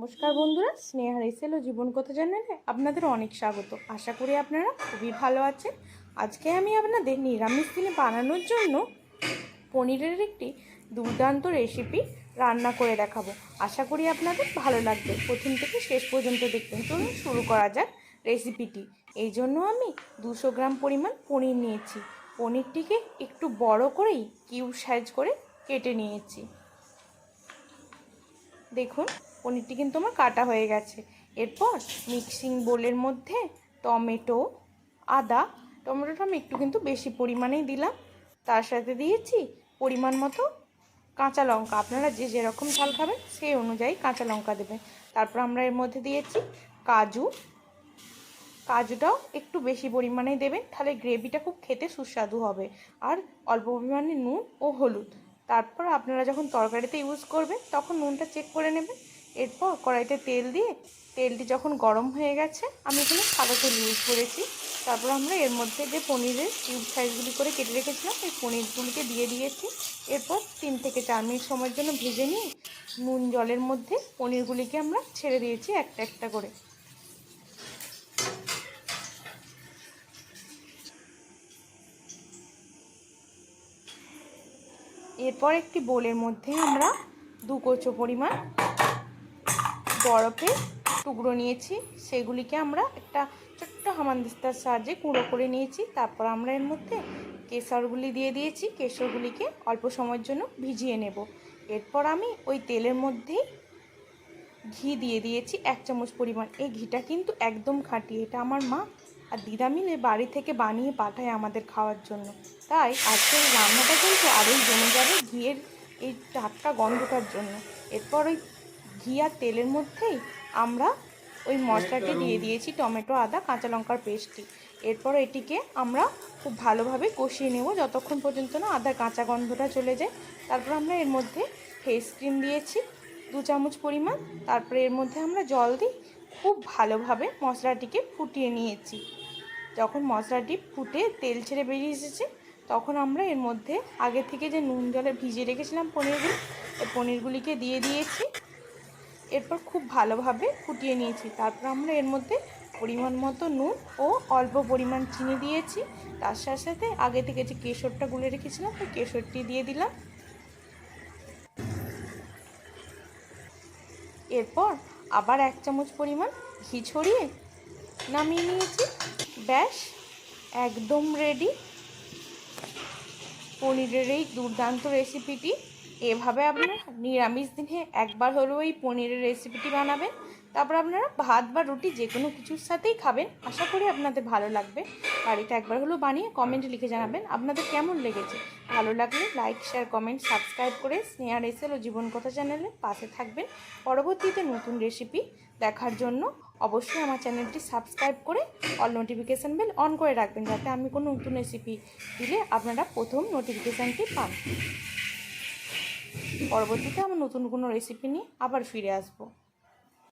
নমস্কার বন্ধুরা স্নেহা রেসেল ও জীবন কথা চ্যানেলে আপনাদের অনেক স্বাগত। আশা করি আপনারা খুবই ভালো আছেন। আজকে আমি আপনাদের নিরামিষ দিনে বানানোর জন্য পনিরের একটি দুর্দান্ত রেসিপি রান্না করে দেখাবো। আশা করি আপনাদের ভালো লাগবে। প্রথম থেকে শেষ পর্যন্ত দেখবেন চলুন শুরু করা যাক রেসিপিটি এই জন্য আমি দুশো গ্রাম পরিমাণ পনির নিয়েছি। পনিরটিকে একটু বড় করেই কিউ সাইজ করে কেটে নিয়েছি। দেখুন পনিরটি কিন্তু আমার কাটা হয়ে গেছে। এরপর মিক্সিং বোলের মধ্যে টমেটো, আদা, টমেটোটা আমি একটু কিন্তু বেশি পরিমাণেই দিলাম। তার সাথে দিয়েছি পরিমাণ মতো কাঁচা লঙ্কা। আপনারা যে যেরকম ঝাল খাবেন সেই অনুযায়ী কাঁচা লঙ্কা দেবেন। তারপর আমরা এর মধ্যে দিয়েছি কাজু। কাজুটাও একটু বেশি পরিমাণে দেবেন, তাহলে গ্রেভিটা খুব খেতে সুস্বাদু হবে। আর অল্প পরিমাণে নুন ও হলুদ। তারপর আপনারা যখন তরকারিতে ইউজ করবেন, তখন নুনটা চেক করে নেবেন। এরপর কড়াইতে তেল দিয়ে, তেলটি যখন গরম হয়ে গেছে, আমি এখানে সাদা তেল ইউজ করেছি। তারপর আমরা এর মধ্যে যে পনিরের কিউব সাইজগুলি করে কেটে রেখেছিলাম এই পনিরগুলিকে দিয়ে দিয়েছি। এরপর তিন থেকে চার মিনিট সময়ের জন্য ভেজে নিয়ে, নুন জলের মধ্যে পনিরগুলিকে আমরা ছেড়ে দিয়েছি একটা একটা করে। এরপর একটি বোলের মধ্যে আমরা দু কোচো পরিমাণ বরফের টুকরো নিয়েছি। সেগুলিকে আমরা একটা ছোট্ট হামানদিস্তার সাহায্যে কুঁড়ো করে নিয়েছি। তারপর আমরা এর মধ্যে কেশরগুলি দিয়ে দিয়েছি। কেশরগুলিকে অল্প সময়ের জন্য ভিজিয়ে নেব। এরপর আমি ওই তেলের মধ্যেই ঘি দিয়ে দিয়েছি এক চামচ পরিমাণ। এই ঘিটা কিন্তু একদম খাঁটি। এটা আমার মা আর দিদা মিলে বাড়ি থেকে বানিয়ে পাঠায় আমাদের খাওয়ার জন্য। তাই আজকের রান্নাটা কিন্তু আরোই জমে যাবে ঘিয়ের এই টাটকা গন্ধটার জন্য। এরপর ওই ঘি আর তেলের মধ্যেই আমরা ওই মশলাটি দিয়ে দিয়েছি, টমেটো, আদা, কাঁচা লঙ্কার পেস্টটি। এরপর এটিকে আমরা খুব ভালোভাবে কষিয়ে নেব, যতক্ষণ পর্যন্ত না আদার কাঁচা গন্ধটা চলে যায়। তারপর আমরা এর মধ্যে ফেস ক্রিম দিয়েছি, দু চামচ পরিমাণ। তারপরে এর মধ্যে আমরা জল দিই খুব ভালোভাবে মশলাটিকে ফুটিয়ে নিয়েছি। যখন মশলাটি ফুটে তেল ছেড়ে বেরিয়ে এসেছে, তখন আমরা এর মধ্যে আগে থেকে যে নুন জলে ভিজিয়ে রেখেছিলাম পনিরগুলি পনিরগুলিকে দিয়ে দিয়েছি। এরপর খুব ভালোভাবে ফুটিয়ে নিয়েছি। তারপর আমরা এর মধ্যে পরিমাণ মতো নুন ও অল্প পরিমাণ চিনি দিয়েছি। তার সাথে সাথে আগে থেকে যে কেশরটা গুলে রেখেছিলাম ওই কেশরটি দিয়ে দিলাম। এরপর আবার এক চামচ পরিমাণ ঘি ছড়িয়ে নামিয়ে নিয়েছি। ব্যাস, একদম রেডি পনিরের এই দুর্দান্ত রেসিপিটি এভাবে আপনারা নিরামিষ দিনে একবার হলেও এই পনিরের রেসিপিটি বানাবেন। তারপর আপনারা ভাত বা রুটি যে কোনো কিছুর সাথেই খাবেন। আশা করি আপনাদের ভালো লাগবে। বাড়িতে একবার হলেও বানিয়ে কমেন্টে লিখে জানাবেন আপনাদের কেমন লেগেছে। ভালো লাগলে লাইক শেয়ার কমেন্ট সাবস্ক্রাইব করে স্নেহা রেসেল ও জীবন কথা চ্যানেলে পাশে থাকবেন। পরবর্তীতে নতুন রেসিপি দেখার জন্য অবশ্যই আমার চ্যানেলটি সাবস্ক্রাইব করে অল নোটিফিকেশান বেল অন করে রাখবেন। যাতে আমি কোনো নতুন রেসিপি দিলে আপনারা প্রথম নোটিফিকেশানটি পান। পরবর্তীতে আমার নতুন কোনো রেসিপি নিয়ে আবার ফিরে আসব।